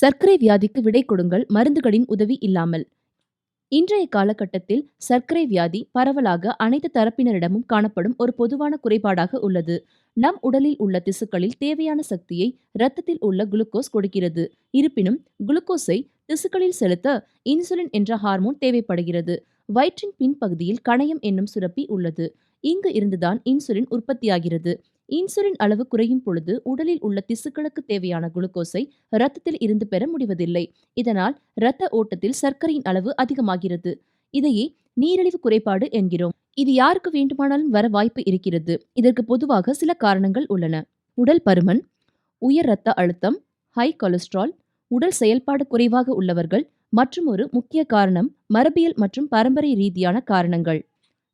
சர்க்கரை வியாதிக்கு விடை கொடுங்கள். மருந்துகளின் உதவி இல்லாமல். இன்றைய காலகட்டத்தில் சர்க்கரை வியாதி பரவலாக அனைத்து தரப்பினரிடமும் காணப்படும் ஒரு பொதுவான குறைபாடாக உள்ளது. நம் உடலில் உள்ள திசுக்களில் தேவையான சக்தியை இரத்தத்தில் உள்ள குளுக்கோஸ் கொடுக்கிறது. இருப்பினும் குளுக்கோஸை திசுக்களில் செலுத்த இன்சுலின் என்ற ஹார்மோன் தேவைப்படுகிறது. வயிற்றின் பின்பகுதியில் கணையம் என்னும் சுரப்பி உள்ளது. இங்கு இருந்துதான் இன்சுலின் உற்பத்தியாகிறது. இன்சுலின் அளவு குறையும் பொழுது உடலில் உள்ள திசுக்களுக்கு தேவையான குளுக்கோஸை இரத்தத்தில் இருந்து பெற முடிவதில்லை. இதனால் இரத்த ஓட்டத்தில் சர்க்கரையின் அளவு அதிகமாகிறது. இதையே நீரிழிவு குறைபாடு என்கிறோம். இது யாருக்கு வேண்டுமானாலும் வர வாய்ப்பு இருக்கிறது. இதற்கு பொதுவாக சில காரணங்கள் உள்ளன. உடல் பருமன் உயர் இரத்த அழுத்தம் ஹை கொலஸ்ட்ரால் உடல் செயல்பாடு குறைவாக உள்ளவர்கள் மற்றும் ஒரு முக்கிய காரணம் மரபியல் மற்றும் பரம்பரை ரீதியான காரணங்கள்.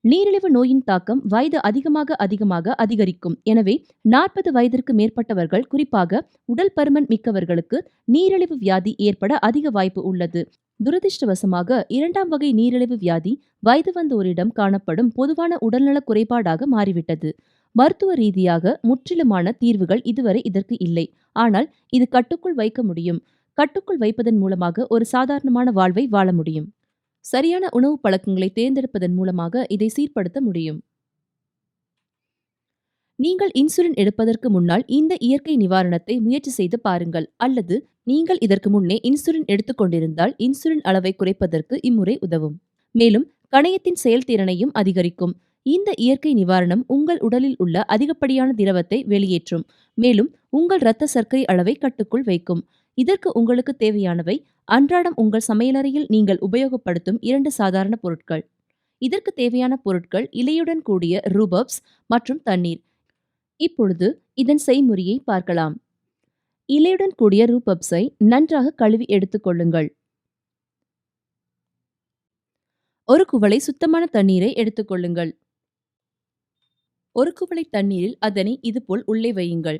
நீரிழிவு நோயின் தாக்கம் வயது அதிகமாக அதிகமாக அதிகரிக்கும். எனவே நாற்பது வயதிற்கு மேற்பட்டவர்கள் குறிப்பாக உடல் பருமன் மிக்கவர்களுக்கு நீரிழிவு வியாதி ஏற்பட அதிக வாய்ப்பு உள்ளது. துரதிர்ஷ்டவசமாக இரண்டாம் வகை நீரிழிவு வியாதி வயது வந்தோரிடம் காணப்படும் பொதுவான உடல்நல குறைபாடாக மாறிவிட்டது. மருத்துவ ரீதியாக முற்றிலுமான தீர்வுகள் இதுவரை இதற்கு இல்லை. ஆனால் இது கட்டுக்குள் வைக்க முடியும். கட்டுக்குள் வைப்பதன் மூலமாக ஒரு சாதாரணமான வாழ்வை வாழ முடியும். சரியான உணவு பழக்கங்களை தேர்ந்தெடுப்பதன் மூலமாக இதை சீர்படுத்த முடியும். நீங்கள் இன்சுலின் எடுப்பதற்கு முன்னால் இந்த இயற்கை நிவாரணத்தை முயற்சி செய்து பாருங்கள். அல்லது நீங்கள் இதற்கு முன்னே இன்சுலின் எடுத்துக்கொண்டிருந்தால் இன்சுலின் அளவை குறைப்பதற்கு இம்முறை உதவும். மேலும் கணையத்தின் செயல்திறனையும் அதிகரிக்கும். இந்த இயற்கை நிவாரணம் உங்கள் உடலில் உள்ள அதிகப்படியான திரவத்தை வெளியேற்றும். மேலும் உங்கள் இரத்த சர்க்கரை அளவை கட்டுக்குள் வைக்கும். இதற்கு உங்களுக்கு தேவையானவை. அன்றாடம் உங்கள் சமையலறையில் நீங்கள் உபயோகப்படுத்தும் இரண்டு சாதாரண பொருட்கள். இதற்கு தேவையான பொருட்கள் இலையுடன் கூடிய ரூபப்ஸ் மற்றும் தண்ணீர். இப்பொழுது இதன் செய்முறையை பார்க்கலாம். இலையுடன் கூடிய ரூபப்ஸை நன்றாக கழுவி எடுத்துக்கொள்ளுங்கள் ஒரு குவளை சுத்தமான தண்ணீரை எடுத்துக்கொள்ளுங்கள் ஒரு குவளை தண்ணீரில் அதனை இதுபோல் உள்ளே வையுங்கள்.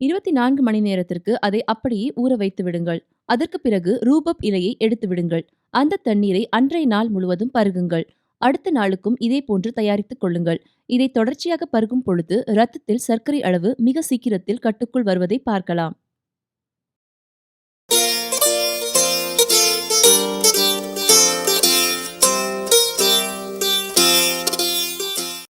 இருபத்தி நான்கு மணி நேரத்திற்கு அதை அப்படியே ஊற வைத்து விடுங்கள். அதற்கு பிறகு ரூபப் இலையை எடுத்து விடுங்கள். அந்த தண்ணீரை அன்றைய நாள் முழுவதும் பருகுங்கள். அடுத்த நாளுக்கும் இதே போன்று தயாரித்துக் கொள்ளுங்கள். இதை தொடர்ச்சியாக பருகும் பொழுது இரத்தத்தில் சர்க்கரை அளவு மிக சீக்கிரத்தில் கட்டுக்குள் வருவதை பார்க்கலாம்.